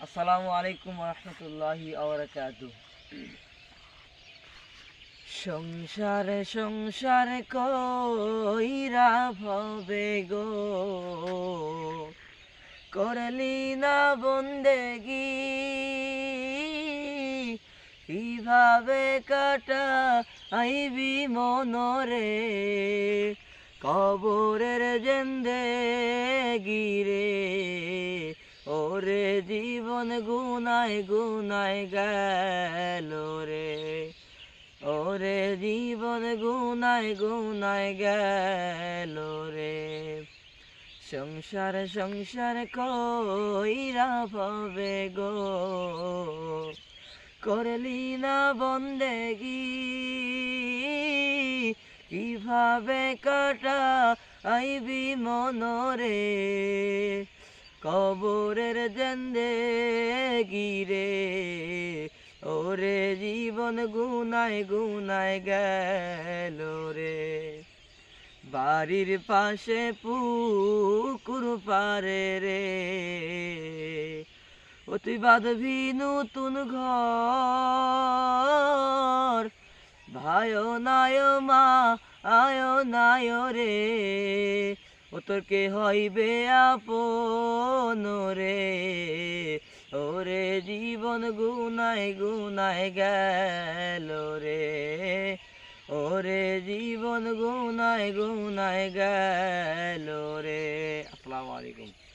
আসসালামু আলাইকুম রহমতুল্লাহি সংসারে সংসারে কইরা ভবে গো। করলি না বন্দেগি। কীভাবে কাটা আইবি মনরে? কবরের জেন্দে গিরে জীবন গুনায় গুনায় গেল রে? ওরে জীবন গুনায় গুনায় গেল রে। সংসার সংসার কইরা ভবে গো? করলি না বন্দেগি? কীভাবে কাটা আইবি মনরে? কবরের জেন্দে গিরে, ওরে জীবন গুনায় গুনায় গেল রে। বাড়ির পাশে পুকুর পারে রে। ও তুই বাঁধবি নতুন ঘর, ভাই নায় মা, আয় নায় রে। ও তোর কে হইবে আপন রে। জীবন গুনায় গুনায় গেল রে। ওরে জীবন গুনায় গুনায় গেল রে। আসসালামু আলাইকুম।